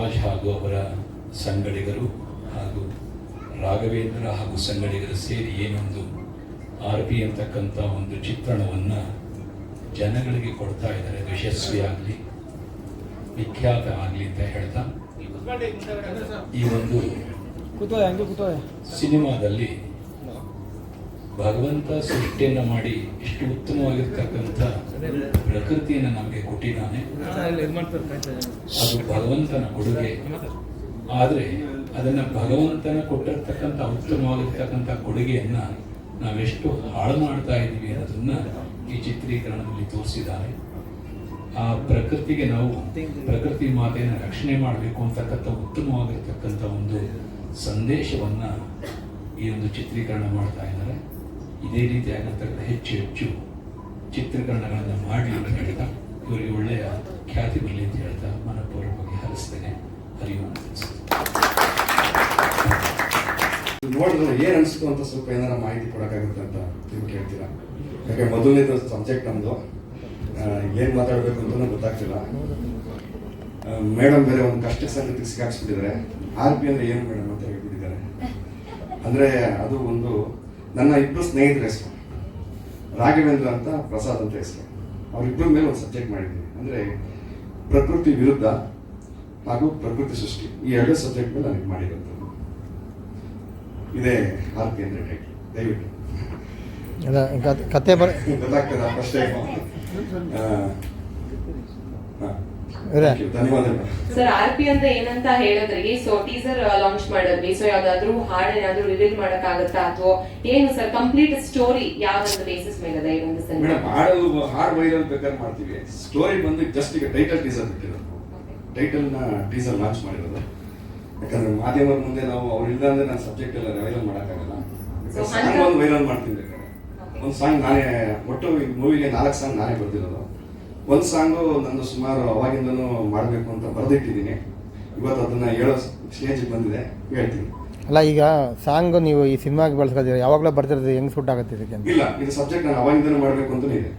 ಯುವರಾಜ್ ಹಾಗೂ ಅವರ ಸಂಗಡಿಗರು ಹಾಗೂ ರಾಘವೇಂದ್ರ ಹಾಗೂ ಸಂಗಡಿಗರು ಸೇರಿ ಏನೊಂದು ಆರ್ ಪಿ ಅಂತಕ್ಕಂಥ ಒಂದು ಚಿತ್ರಣವನ್ನು ಜನಗಳಿಗೆ ಕೊಡ್ತಾ ಇದ್ದಾರೆ. ಅದು ಯಶಸ್ವಿ ಆಗಲಿ ವಿಖ್ಯಾತ ಆಗಲಿ ಅಂತ ಹೇಳ್ತಾ ಈ ಒಂದು ಸಿನಿಮಾದಲ್ಲಿ ಭಗವಂತ ಸೃಷ್ಟಿಯನ್ನು ಮಾಡಿ ಇಷ್ಟು ಉತ್ತಮವಾಗಿರ್ತಕ್ಕಂಥ ಪ್ರಕೃತಿಯನ್ನು ನಮಗೆ ಕೊಟ್ಟಿದ್ದಾನೆ. ಅದು ಭಗವಂತನ ಕೊಡುಗೆ. ಆದರೆ ಅದನ್ನು ಭಗವಂತನ ಕೊಟ್ಟಿರ್ತಕ್ಕಂಥ ಉತ್ತಮವಾಗಿರ್ತಕ್ಕಂಥ ಕೊಡುಗೆಯನ್ನು ನಾವೆಷ್ಟು ಹಾಳು ಮಾಡ್ತಾ ಇದ್ದೀವಿ ಅನ್ನೋದನ್ನು ಈ ಚಿತ್ರೀಕರಣದಲ್ಲಿ ತೋರಿಸಿದ್ದಾರೆ. ಆ ಪ್ರಕೃತಿಗೆ ನಾವು ಪ್ರಕೃತಿ ಮಾತೆಯನ್ನು ರಕ್ಷಣೆ ಮಾಡಬೇಕು ಅಂತಕ್ಕಂಥ ಉತ್ತಮವಾಗಿರ್ತಕ್ಕಂಥ ಒಂದು ಸಂದೇಶವನ್ನು ಈ ಒಂದು ಚಿತ್ರೀಕರಣ ಮಾಡ್ತಾ ಇದ್ದಾರೆ. ಇದೇ ರೀತಿಯಾಗಿರ್ತಕ್ಕಂಥ ಹೆಚ್ಚು ಹೆಚ್ಚು ಚಿತ್ರೀಕರಣಗಳನ್ನು ಮಾಡಿ ಅಂತ ಹೇಳ್ತಾ, ಇವರಿಗೆ ಒಳ್ಳೆಯ ಖ್ಯಾತಿ ಬರಲಿ ಅಂತ ಹೇಳ್ತಾ ಮನಪೂರ್ವಕವಾಗಿ ಹರಿಸ್ತೇನೆ. ಹರಿವು ನೋಡಿದ್ರೆ ಏನ್ ಅನ್ಸ್ತು ಅಂತ ಸ್ವಲ್ಪ ಏನಾರ ಮಾಹಿತಿ ಕೊಡೋಕ್ಕಾಗುತ್ತೆ ಅಂತ ನೀವು ಕೇಳ್ತೀರಾ? ಯಾಕೆ ಮೊದಲನೇದು ಸಬ್ಜೆಕ್ಟ್ ನಮ್ದು. ಏನು ಮಾತಾಡಬೇಕು ಮಾತಾಡ್ಬೇಕು ಅಂತ ಗೊತ್ತಾಗ್ತಿಲ್ಲ ಮೇಡಮ್ ಬೇರೆ ಒಂದು ಕಷ್ಟ ಸಂಗತಿ ಸಿಕ್ಕಾಕ್ಸ್ಬಿಟ್ಟಿದ್ದಾರೆ. ಆರ್ ಪಿ ಅಂದ್ರೆ ಏನು ಮೇಡಮ್ ಅಂತ ಹೇಳ್ಬಿಟ್ಟಿದ್ದಾರೆ. ಅಂದ್ರೆ ಅದು ಒಂದು ನನ್ನ ಇಬ್ಬರು ಸ್ನೇಹಿತರ ಹೆಸರು. ರಾಘವೇಂದ್ರ ಅಂತ ಪ್ರಸಾದ್ ಅಂತ ಹೆಸರು. ಅವರಿಬ್ಬರ ಮೇಲೆ ಒಂದು ಸಬ್ಜೆಕ್ಟ್ ಮಾಡಿದ್ದೀನಿ. ಅಂದ್ರೆ ಪ್ರಕೃತಿ ವಿರುದ್ಧ ಹಾಗೂ ಪ್ರಕೃತಿ ಸೃಷ್ಟಿ. ಈ ಎರಡು ಸಬ್ಜೆಕ್ಟ್ ಮೇಲೆ ನನಗೆ ಮಾಡಿರೋದು. ಇದೇ ಆರ್ ಅಂದರೆ ಅಂದ್ರೆ ಟೈಟ್ಲ್ ದಯವಿಟ್ಟು. ಕತೆ- ಕತೆ ಬರ ಗೊತ್ತಾಗ್ತದ ಫಸ್ಟ್ ಟೈಮ್ ಇದೆ. ಸರ್ ಆರ್ ಪಿ ಅಂದ್ರೆ ಏನಂತ ಹೇಳಿದ್ರಿ ಸೊ ಟೀಸರ್ ಲಾಂಚ್ ಮಾಡಿದ್ವಿ. ಸೊ ಯಾವ್ದಾದ್ರು ಹಾಡ್ ಏನಾದ್ರು ರಿವೀಲ್ ಮಾಡಕ್ಕಾಗತ್ತಾ ಅಥವಾ ಏನು ಸರ್ ಕಂಪ್ಲೀಟ್ ಸ್ಟೋರಿ ಯಾವ ಒಂದು ಬೇಸಿಸ್ ಮೇಲೆ ಇದೆ ಈ ಒಂದು ಸಿನಿಮಾ ಮೇಡಮ್ ಹಾಡು ಹಾಡು ವೈರಲ್ ಬೇಕಾದ್ರೆ ಮಾಡ್ತೀವಿ. ಸ್ಟೋರಿ ಬಂದು ಜಸ್ಟ್ ಈಗ ಟೈಟಲ್ ಟೀಸರ್ ಬಿಟ್ಟಿರೋದು. ಟೈಟಲ್ನ ಟೀಸರ್ ಲಾಂಚ್ ಮಾಡಿರೋದು. ಯಾಕಂದ್ರೆ ಮಾಧ್ಯಮದ ಮುಂದೆ ನಾವು ಅವ್ರಿಲ್ಲ ಅಂದ್ರೆ ನಾನು ಸಬ್ಜೆಕ್ಟ್ ಎಲ್ಲ ವೈರಲ್ ಮಾಡೋಕ್ಕಾಗಲ್ಲ. ಸಾಂಗ್ ಒಂದು ವೈರಲ್ ಮಾಡ್ತೀನಿ ಬೇಕಾದ್ರೆ. ಒಂದು ಸಾಂಗ್ ನಾನೇ ಒಟ್ಟು ಈ ಮೂವಿಗೆ ನಾಲ್ಕು ಸಾಂಗ್ ನಾನೇ ಬರ್ದಿರೋದು. ಒಂದು ಸಾಂಗು ನಾನು ಸುಮಾರು ಅವಾಗಿಂದನೂ ಮಾಡಬೇಕು ಅಂತ ಬರೆದಿಟ್ಟಿದ್ದೀನಿ. ಇವತ್ತು ಅದನ್ನ ಹೇಳೋ ಸ್ಟೇಜ್ ಬಂದಿದೆ ಹೇಳ್ತೀನಿ. ಅಲ್ಲ ಈಗ ಸಾಂಗ್ ನೀವು ಈ ಸಿನಿಮಾಗೆ ಬಳಸ್ಕೊಳ್ತೀರ? ಯಾವಾಗಲೂ ಬರ್ತಿರೋದು ಹೆಂಗ್ ಸೂಟ್ ಆಗುತ್ತೆ ಇದಕ್ಕೆ ಅಂತ? ಇಲ್ಲ ಇದು ಸಬ್ಜೆಕ್ಟ್ ನಾನು ಅವಾಗಿಂದನೂ ಮಾಡಬೇಕು ಅಂತಲೂ ಇದೆ.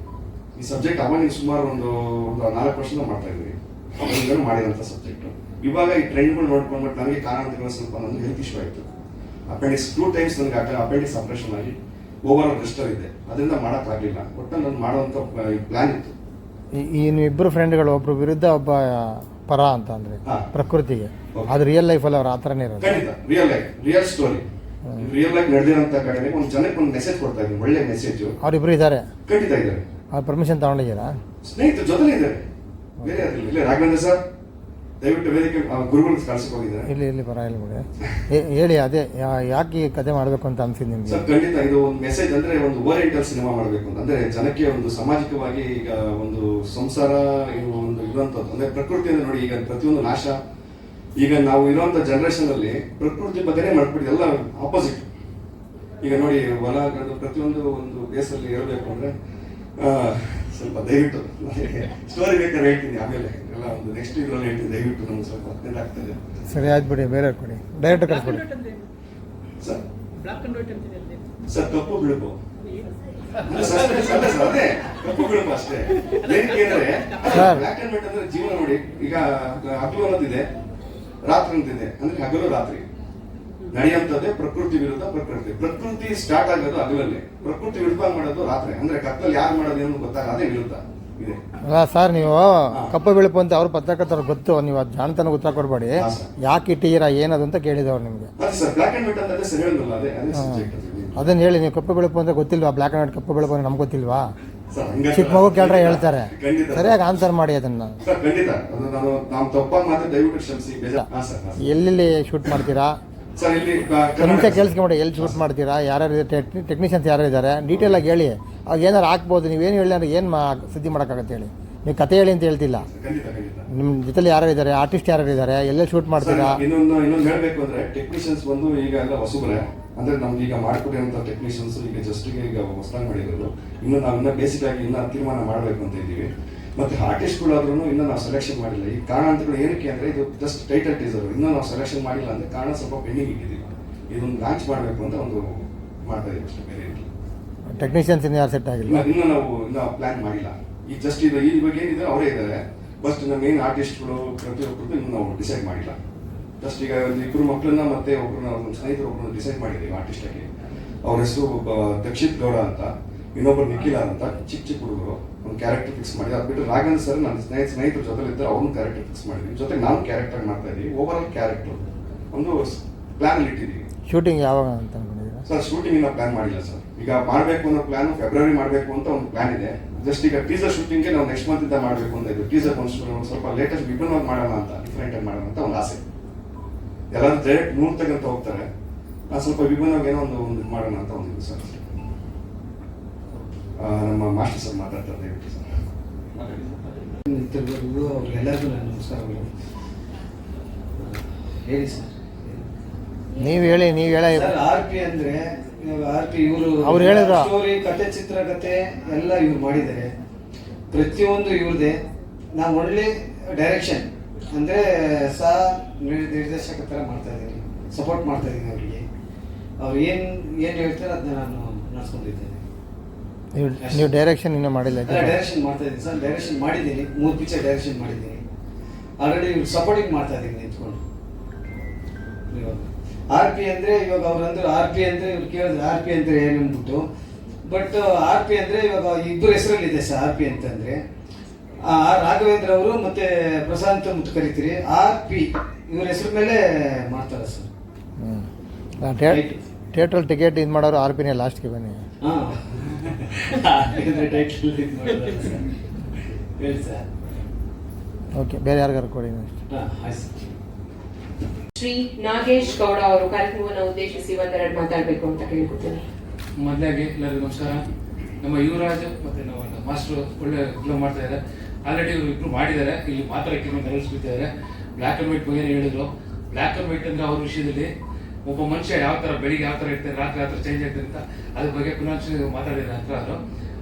ಈ ಸಬ್ಜೆಕ್ಟ್ ಅವಾಗಿಂದ ಸುಮಾರು ಒಂದು ಒಂದು ನಾಲ್ಕು ವರ್ಷದಿಂದ ಮಾಡ್ತಾ ಇದ್ದೀನಿ. ಅವಾಗಿಂದನೂ ಮಾಡಿರೋಂಥ ಸಬ್ಜೆಕ್ಟ್ ಇವಾಗ ಈ ಟ್ರೆಂಡ್ಗಳು ನೋಡ್ಕೊಂಡ್ಬಿಟ್ಟು ನನಗೆ ಕಾರಣಾಂತರಗಳು ಸ್ವಲ್ಪ ನಂದು ಹೆಲ್ತ್ ಇಶ್ಯೂ ಆಯಿತು. ಅಪೆಂಡಿಕ್ಸ್ ಟೂ ಟೈಮ್ಸ್ ನನಗೆ ಅಪೆಂಡಿಕ್ಸ್ ಆಪ್ರೇಷನ್ ಆಗಿ ಓವರ್ ಆಲ್ ರೆಸ್ಟರ್ ಇದೆ. ಅದರಿಂದ ಮಾಡೋಕ್ಕಾಗಲಿಲ್ಲ. ಒಟ್ಟು ನಾನು ಮಾಡೋವಂಥ ಪ್ಲ್ಯಾನ್ ಇತ್ತು. ಈ- ಇಬ್ಬರು ಫ್ರೆಂಡ್ಗಳು ಒಬ್ಬರು ವಿರುದ್ಧ ಒಬ್ಬ ಪರ ಅಂತ ಅಂದ್ರೆ. ಪ್ರಕೃತಿಗೆ. ಅದು ರಿಯಲ್ ಲೈಫಲ್ಲಿ ಅಲ್ಲಿ ಆ ಥರನೇ ಇರೋದು. ಖಂಡಿತ. Real life real story real life ನಡೆದಿರೋಂಥ ಕಡೆ ಒಂದು ಜನಕ್ಕೆ ಒಂದು ಮೆಸೇಜ್ ಕೊಡ್ತಾ ಇದ್ದೀನಿ ಒಳ್ಳೆ ಮೆಸೇಜ್ ಅವರಿಬ್ರು ಇದ್ದಾರೆ? ಖಂಡಿತ ಇದ್ದಾರೆ. ಅವ್ರ ಪರ್ಮಿಷನ್ ತಗೊಂಡಿದ್ದೀರಾ? ಸ್ನೇಹಿತರು ಜೊತೆ ಇದ್ದಾರೆ. ಬೇರೆ ಯಾರಿಲ್ಲ ಇಲ್ಲೇ ರಾಘವೇಂದ್ರ ಸರ್? ದಯವಿಟ್ಟು ವೇದಿಕೆ ಆ, ಗುರುಗಳು ಕಳ್ಸಕ್ ಹೋಗಿದ್ದಾರೆ? ಇಲ್ಲಿ ಇಲ್ಲಿ ಪರವಾಗಿಲ್ಲ ಬಿಡಿ ಹೇಳಿ ಅದೇ ಯಾಕೆ ಈ ಕತೆ ಮಾಡಬೇಕು ಅಂತ ಅನ್ಸಿದ್ದು ನಿಮ್ಗೆ? ಸರ್ ಖಂಡಿತ ಇದು ಒಂದು ಮೆಸೇಜ್ ಅಂದ್ರೆ ಒಂದು ಓರಿಯೆಂಟಲ್ ಸಿನಿಮಾ ಮಾಡಬೇಕು ಅಂತ. ಅಂದ್ರೆ ಜನಕ್ಕೆ ಒಂದು ಸಾಮಾಜಿಕವಾಗಿ ಈಗ ಒಂದು ಸಂಸಾರ ಇರುವ ಒಂದು ಇರುವಂತದ್ದು. ಅಂದ್ರೆ ಪ್ರಕೃತಿಯಿಂದ ನೋಡಿ ಈಗ ಪ್ರತಿಯೊಂದು ನಾಶ. ಈಗ ನಾವು ಇರುವಂತ ಜನರೇಷನ್ ಅಲ್ಲಿ ಪ್ರಕೃತಿ ಬಗ್ಗೆನೇ ಮಾಡ್ಬಿಟ್ಟು ಎಲ್ಲ ಆಪೋಸಿಟ್ ಈಗ ನೋಡಿ ಹೊಲ ಪ್ರತಿಯೊಂದು ಒಂದು ಬೇಸಲ್ಲಿ ಹೇಳ್ಬೇಕು ಅಂದ್ರೆ ಸ್ವಲ್ಪ ದಯವಿಟ್ಟು. ಸ್ಟೋರಿ ಬೇಕಾದ್ರೆ ಹೇಳ್ತೀನಿ ಆಮೇಲೆ. ಎಲ್ಲ ಒಂದು ನೆಕ್ಸ್ಟ್ ಇದ್ರಲ್ಲಿ ಹೇಳ್ತೀನಿ ದಯವಿಟ್ಟು ನಮ್ಗೆ ಸ್ವಲ್ಪ ಅರ್ಜೆಂಟ್ ಆಗ್ತದೆ ಸರಿ ಆಯ್ತು ಬಿಡಿ ಬೇರೆ ಕೊಡಿ? ಡೈರೆಕ್ಟ್ ಕಳಿಸ್ಬಿಡಿ ಸರ್. ಸರ್ ಕಪ್ಪು ಬಿಳುಪು. ಅದೇ ಕಪ್ಪು ಬಿಳುಪು ಅಷ್ಟೇ. ಏನಕ್ಕೆ ಅಂದ್ರೆ ಅಂಡ್ ವೈಟ್ ಅಂದ್ರೆ ಜೀವನ ನೋಡಿ ಈಗ ಹಗಲು ಅನ್ನೋದಿದೆ ರಾತ್ರಿ ಅಂತಿದೆ. ಅಂದ್ರೆ ಹಗಲು ರಾತ್ರಿ. ನಡೆಯುವಂಥದ್ದೇ ಪ್ರಕೃತಿ ವಿರುದ್ಧ ಪ್ರಕೃತಿ. ಪ್ರಕೃತಿ ಸ್ಟಾರ್ಟ್ ಆಗೋದು ಹಗಲಲ್ಲಿ. ಪ್ರಕೃತಿ ವಿರುದ್ಧ ಮಾಡೋದು ರಾತ್ರಿ. ಅಂದ್ರೆ ಕತ್ತಲ್ಲಿ ಯಾರು ಮಾಡೋದೇನು ಏನು ಗೊತ್ತಾಗ ಅದೇ ವಿರುದ್ಧ. ಇದೆ. ಅಲ್ಲ ಸರ್ ನೀವು ಕಪ್ಪು ಬೆಳಪು ಅಂತ ಅವ್ರು ಪತ್ರಕರ್ತರು ಗೊತ್ತು. ನೀವು ಅದು ಜಾಣತನ ಉತ್ತರ ಕೊಡಬೇಡಿ ಯಾಕೆ ಇಟ್ಟಿದ್ದೀರಾ ಏನದು ಅಂತ ಕೇಳಿದವ್ರು ನಿಮಗೆ. ಸರ್ ಬ್ಲಾಕ್ ಅಂಡ್ ವೈಟ್ ಅಂತ ಅದೇ ಸರ್ ಅದೇ ಅದೇ ಸಬ್ಜೆಕ್ಟ್ ಅದನ್ನ ಹೇಳಿ ನೀವು ಕಪ್ಪು ಬೆಳಪು ಅಂತ ಗೊತ್ತಿಲ್ವಾ? ಬ್ಲ್ಯಾಕ್ ಆ್ಯಂಡ್ ವೈಟ್ ಕಪ್ಪು ಬೆಳಪು ಅಂತ ನಮ್ಗೆ ಗೊತ್ತಿಲ್ವಾ. ಚಿಕ್ಕ ಮಗು ಕೇಳ್ರೆ ಹೇಳ್ತಾರೆ. ಸರಿಯಾಗಿ ಆನ್ಸರ್ ಮಾಡಿ ಅದನ್ನ. ಖಂಡಿತ. ಅದು ನಾನು ನಾವು ತಪ್ಪಾಗಿ ಮಾತ್ರ ದಯವಿಟ್ಟು ಕ್ಷಮಿಸಿ. ಬೇಜಾರ್ ಹಾ ಸರ್ ಹಾ, ಎಲ್ಲೆಲ್ಲಿ ಶೂಟ್ ಮಾಡ್ತೀರಾ? ಸರ್ ಇಲ್ಲಿ ಕನ್ನಡ ಕೇಳಿಸ್ಕೊಂಬಿಡಿ ಎಲ್ಲಿ ಶೂಟ್ ಮಾಡ್ತೀರಾ? ಯಾರ್ಯಾರು ಟೆಕ್ನಿಷಿಯನ್ಸ್ ಯಾರು ಇದ್ದಾರೆ ಡೀಟೇಲ್ ಆಗಿ ಹೇಳಿ. ಅವಾಗ ಏನಾರು ಹಾಕ್ಬೋದು ನೀವೇನು ಹೇಳಿ ಅಂದ್ರೆ ಏನು ಮಾ ಸುದ್ದಿ ಮಾಡೋಕ್ಕಾಗತ್ತೆ ಹೇಳಿ. ನೀವು ಕತೆ ಹೇಳಿ ಅಂತ ಹೇಳ್ತಿಲ್ಲ. ನಿಮ್ಮ ಜೊತೆಲಿ ಯಾರು ಇದ್ದಾರೆ ಆರ್ಟಿಸ್ಟ್ ಯಾರು ಇದ್ದಾರೆ ಎಲ್ಲೆಲ್ಲಿ ಶೂಟ್ ಮಾಡ್ತೀರಾ? ಇನ್ನೊಂದು ಇನ್ನೊಂದು ಹೇಳಬೇಕು ಅಂದ್ರೆ ಟೆಕ್ನಿಷಿಯನ್ಸ್ ಬಂದು ಈಗ ಎಲ್ಲ ಅಂದ್ರೆ ನಮ್ಗೆ ಈಗ ಮಾಡ್ಕೊಟ್ಟಿರುವಂತ ಟೆಕ್ನಿಷಿಯನ್ಸ್ ಈಗ ಜಸ್ಟ್ ಈಗ ಹೊಸದಾಗಿ ಮಾಡಿರೋದು ಇನ್ನು ನಾವು ಇನ್ನ ಬೇಸಿಕ್ ಆಗಿ ಇನ್ನ ತೀರ್ಮಾನ ಮಾಡಬೇಕು ಅಂತ ಇದ್ದೀವಿ. ಮತ್ತೆ ಆರ್ಟಿಸ್ಟ್ಗಳಾದ್ರೂ ಇನ್ನೂ ನಾವು ಸೆಲೆಕ್ಷನ್ ಮಾಡಿಲ್ಲ. ಈ ಕಾರಣಾಂತರಗಳು ಏನಕ್ಕೆ ಅಂದ್ರೆ ಇದು ಜಸ್ಟ್ ಟೈಟಲ್ ಟೀಸರ್ ಇನ್ನೂ ನಾವು ಸೆಲೆಕ್ಷನ್ ಮಾಡಿಲ್ಲ ಅಂದ್ರೆ ಕಾರಣ ಸ್ವಲ್ಪ ಪೆಂಡಿಂಗ್ ಇಟ್ಟಿದ್ದೀವಿ. ಇದೊಂದು ಲಾಂಚ್ ಮಾಡಬೇಕು ಅಂತ ಒಂದು ಮಾಡ್ತಾ ಇದ್ದೀವಿ ಅಷ್ಟೇ, ಬೇರೆ. ಟೆಕ್ನಿಷಿಯನ್ಸ್ ಇನ್ನು ಯಾರು ಸೆಟ್ ಆಗಿಲ್ಲ. ಇನ್ನೂ ನಾವು ಇನ್ನೂ ಪ್ಲಾನ್ ಮಾಡಿಲ್ಲ. ಈ ಜಸ್ಟ್ ಇದು ಈ ಬಗ್ಗೆ ಏನಿದೆ ಅವರೇ ಇದ್ದಾರೆ. ಫಸ್ಟ್ ನಮ್ಮ ಮೇನ್ ಆರ್ಟಿಸ್ಟ್ಗಳು ಪ್ರತಿಯೊಬ್ಬರದ್ದು ಇನ್ನೂ ನಾವು ಡಿಸೈಡ್ ಮಾಡಿಲ್ಲ. ಜಸ್ಟ್ ಈಗ ಒಂದು ಇಬ್ಬರು ಮಕ್ಕಳನ್ನ ಮತ್ತೆ ಒಬ್ಬರನ್ನ ನಮ್ಮ ಸ್ನೇಹಿತರು ಒಬ್ಬರನ್ನ ಡಿಸೈಡ್ ಮಾಡಿದ್ದೀವಿ ಆರ್ಟಿಸ್ಟ್ ಆಗಿ. ಅವ್ರ ಹೆಸರು ಒಬ್ಬ ದಕ್ಷಿತ್ ಗೌಡ ಅಂತ. ಇನ್ನೊಬ್ಬರು ನಿಖಿಲ ಅಂತ. ಚಿಕ್ಕ ಚಿಕ್ಕ ಹುಡುಗರು. ಒಂದು ಕ್ಯಾರೆಕ್ಟರ್ ಫಿಕ್ಸ್ ಮಾಡಿ ಅದು ಬಿಟ್ಟು ರಾಘವೇಂದ್ರ ಸರ್ ನನ್ನ ಸ್ನೇಹಿತ ಸ್ನೇಹಿತರ ಜೊತೆ ಇದ್ದಾರೆ ಅವ್ರನ್ನ ಕ್ಯಾರೆಕ್ಟರ್ ಫಿಕ್ಸ್ ಮಾಡಿದ್ವಿ ಜೊತೆಗೆ ನಾನು ಕ್ಯಾರೆಕ್ಟರ್ ಮಾಡ್ತಾ ಇದ್ದೀವಿ ಓವರ್ ಆಲ್ ಕ್ಯಾರೆಕ್ಟರ್ ಒಂದು ಪ್ಲಾನ್ ಅಲ್ಲಿ ಇಟ್ಟಿದ್ದೀವಿ. ಶೂಟಿಂಗ್ ಯಾವಾಗ ಅಂತ ಸರ್ ಶೂಟಿಂಗ್ ಇನ್ನೂ ಪ್ಲಾನ್ ಮಾಡಿಲ್ಲ ಸರ್ ಈಗ ಮಾಡಬೇಕು ಅನ್ನೋ ಪ್ಲಾನ್ ಫೆಬ್ರವರಿ ಮಾಡಬೇಕು ಅಂತ ಒಂದು ಪ್ಲಾನ್ ಇದೆ. ಜಸ್ಟ್ ಈಗ ಟೀಸರ್ ಶೂಟಿಂಗ್ಗೆ ನಾವು ನೆಕ್ಸ್ಟ್ ಮಂತ್ ಇಂದ ಮಾಡಬೇಕು ಅಂತ ಇದು ಟೀಸರ್ ಒಂದು ಸ್ವಲ್ಪ ಲೇಟೆಸ್ಟ್ ವಿಭಿನ್ನವಾಗಿ ಮಾಡೋಣ ಅಂತ ಡಿಫ್ರೆಂಟ್ ಆಗಿ ಮಾಡೋಣ ಅಂತ ಒಂದು ಆಸೆ. ಎಲ್ಲರೂ ಡೈರೆಕ್ಟ್ ಮೂರ್ ತಗಂತ ಹೋಗ್ತಾರೆ. ನಾನು ಸ್ವಲ್ಪ ವಿಭಿನ್ನವಾಗಿ ಏನೋ ಒಂದು ಒಂದು ಮಾಡೋಣ ಅಂತ ಒಂದು ಇದು ಸರ್. ನಮ್ಮ ಮಾಸ್ಟರ್ ಸರ್ ಮಾತಾಡ್ತಾರೆ ದಯವಿಟ್ಟು ಸರ್. ನಿಂತಿರ್ಬೋದು ಅವ್ರಿಗೆಲ್ಲರಿಗೂ ನನ್ನ ನಮಸ್ಕಾರಗಳು ಹೇಳಿ ಸರ್. ನೀವು ಹೇಳಿ ನೀವು ಹೇಳ. ಆರ್ ಪಿ ಅಂದ್ರೆ ಇವರು ಅವ್ರು ಹೇಳಿದ್ರು. ಸ್ಟೋರಿ ಕತೆ ಎಲ್ಲ ಇವ್ರು ಮಾಡಿದ್ದಾರೆ. ಪ್ರತಿಯೊಂದು ಇವ್ರದೇ. ನಾವು ಒಳ್ಳೆ ಡೈರೆಕ್ಷನ್ ಅಂದ್ರೆ ಸಹ ನಿರ್- ನಿರ್ದೇಶಕ ಥರ ಮಾಡ್ತಾ ಇದ್ದೀನಿ ಸಪೋರ್ಟ್ ಮಾಡ್ತಾ ಇದ್ದೀನಿ ಅವರಿಗೆ. ಅವ್ರು ಏನು ಏನು ಹೇಳ್ತಾರೆ ಅದನ್ನ ನಾನು ನಡ್ಸ್ಕೊಂಡಿದ್ದೇನೆ. ನೀವು ನೀವು ಡೈರೆಕ್ಷನ್ ಇನ್ನೂ ಮಾಡಿಲ್ಲ ಡೈರೆಕ್ಷನ್ ಮಾಡ್ತಾ ಇದ್ದೀನಿ ಸರ್. ಡೈರೆಕ್ಷನ್ ಮಾಡಿದ್ದೀನಿ. ಮೂರು ಪಿಕ್ಚರ್ ಡೈರೆಕ್ಷನ್ ಮಾಡಿದ್ದೀನಿ. ಆಲ್ರೆಡಿ ಇವ್ರು ಸಪೋರ್ಟಿಂಗ್ ಮಾಡ್ತಾ ಇದ್ದೀನಿ ನಿಂತ್ಕೊಂಡು. ಇವಾಗ. ಆರ್ ಪಿ ಅಂದ್ರೆ ಇವಾಗ ಅವ್ರು ಅಂದ್ರೆ ಆರ್ ಪಿ ಅಂದ್ರೆ ಇವ್ರು ಕೇಳಿದ್ರೆ ಆರ್ ಪಿ ಅಂದ್ರೆ ಏನು ಅಂದ್ಬಿಟ್ಟು. ಬಟ್ ಆರ್ ಪಿ ಅಂದ್ರೆ ಇವಾಗ ಇಬ್ಬರು ಹೆಸರಲ್ಲಿದೆ ಸರ್ ಆರ್ ಪಿ ಅಂತಂದ್ರೆ. ರಾಘವೇಂದ್ರ ಅವರು ಮತ್ತೆ ಪ್ರಶಾಂತ್ ಅಂತ ಕರಿತೀರಿ. ಆರ್ ಪಿ ಇವ್ರ ಹೆಸರು ಮೇಲೆ ಮಾಡ್ತಾರೆ ಸರ್. ಥಿಯೇಟ್ರಲ್ಲಿ ಟಿಕೆಟ್ ಇದು ಮಾಡೋರು ಆರ್ ಪಿನೇ ಲಾಸ್ಟ್ಗೆ ಬನ್ನಿ. ಹಾಂ. ಸರ್. ಹೇಳಿ ಸರ್. ಓಕೆ ಬೇರೆ ಯಾರಿಗಾರು ಕೊಡಿ ನೆಕ್ಸ್ಟ್ ಹಾಂ ಆಯ್ತು ಶ್ರೀ ನಾಗೇಶ್ ಗೌಡ ಅವರು ಕಾರ್ಯಕ್ರಮವನ್ನು ಉದ್ದೇಶಿಸಿ ಒಂದೆರಡು ಮಾತಾಡಬೇಕು ಅಂತ ಕೇಳ್ಕೊತೀನಿ. ಮೊದಲಾಗಿ ಎಲ್ಲರಿಗೂ ನಮಸ್ಕಾರ. ನಮ್ಮ ಯುವರಾಜ್ ಮತ್ತೆ ನಮ್ಮ ಮಾಸ್ಟರ್ ಒಳ್ಳೆ ಕೆಲವು ಮಾಡ್ತಾ ಇದ್ದಾರೆ ಆಲ್ರೆಡಿ ಇವರು ಇಬ್ರು ಮಾಡಿದ್ದಾರೆ. ಇಲ್ಲಿ ಮಾತಾಡಕ್ಕೆ ನೆರವೇರಿಸ್ಬಿಟ್ಟಿದ್ದಾರೆ ಬ್ಲ್ಯಾಕ್ ಅಂಡ್ ವೈಟ್ ಬಗ್ಗೆ ಹೇಳಿದ್ರು. ಬ್ಲ್ಯಾಕ್ ಅಂಡ್ ವೈಟ್ ಅಂದ್ರೆ ಅವ್ರ ವಿಷಯದಲ್ಲಿ ಒಬ್ಬ ಮನುಷ್ಯ ಯಾವ ಥರ ಬೆಳಿಗ್ಗೆ ಯಾವ ಥರ ಇರ್ತಾರೆ, ರಾತ್ರಿ ಯಾವ ಥರ ಚೇಂಜ್ ಆಗ್ತದೆ ಅಂತ ಅದ್ರ ಬಗ್ಗೆ ಪುನಃ ಮಾತಾಡಿದ್ದಾರೆ ನಂತರ ಅವರು.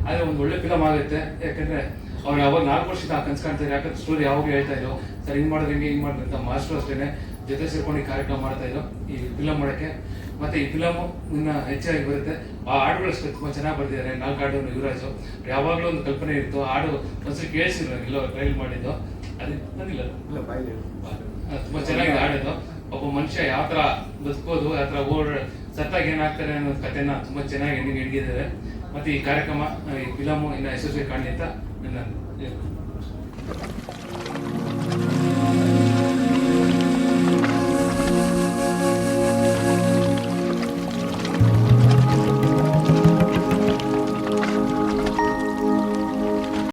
ಆದರೆ ಒಂದು ಒಳ್ಳೆ ಫಿಲಮ್ ಆಗುತ್ತೆ. ಯಾಕಂದ್ರೆ ಅವ್ರು ಯಾವಾಗ ನಾಲ್ಕು ವರ್ಷದಿಂದ ಕನ್ಸ್ ಕಾಣ್ತಾರೆ ಯಾಕಂದ್ರೆ ಸ್ಟೋರಿ ಯಾವಾಗ ಹೇಳ್ತಾ ಇದ್ರು. ಸರ್ ಹಿಂಗ್ ಮಾಡಿದ್ರೆ ಹಿಂಗೆ ಹಿಂಗ್ ಮಾಡಿದ್ರೆ ಅಂತ ಮಾಸ್ಟರ್ ಅಷ್ಟೇನೆ. ಜೊತೆ ಸೇರ್ಕೊಂಡು ಈ ಕಾರ್ಯಕ್ರಮ ಮಾಡ್ತಾ ಇದ್ದೋ ಈ ಫಿಲಮ್ ಮಾಡಕ್ಕೆ ಮತ್ತೆ ಈ ಫಿಲಮ್ ಇನ್ನ ಹೆಚ್ಚಾಗಿ ಬರುತ್ತೆ. ಆ ಹಾಡುಗಳು ಅಷ್ಟೇ ತುಂಬಾ ಚೆನ್ನಾಗಿ ಬರ್ತಿದ್ದಾರೆ ನಾಲ್ಕು ಹಾಡು ಯುವರಾಜು. ಯಾವಾಗಲೂ ಒಂದು ಕಲ್ಪನೆ ಇತ್ತು. ಹಾಡು ಒಂದ್ಸರಿ ಕೇಳಿಸಿದ್ರು ಎಲ್ಲೋ ಟ್ರೈಲ್ ಮಾಡಿದ್ದು. ಅದು ಬಂದಿಲ್ಲ. ತುಂಬ ಚೆನ್ನಾಗಿದೆ ಹಾಡಿದ್ದು ಒಬ್ಬ ಮನುಷ್ಯ ಯಾವ ಥರ ಬದುಕೋದು ಯಾವ ಥರ ಓಡ್ ಸತ್ತಾಗ ಏನಾಗ್ತಾರೆ ಅನ್ನೋ ಕಥೆನ ತುಂಬಾ ಚೆನ್ನಾಗಿ ಹೆಣ್ಣಿಗೆ ಹಿಡಿದಿದ್ದಾರೆ. ಮತ್ತೆ ಈ ಕಾರ್ಯಕ್ರಮ ಈ ಫಿಲಮು ಇನ್ನು ಯಶಸ್ವಿ ಕಾಣಲಿ ಅಂತ ನನ್ನ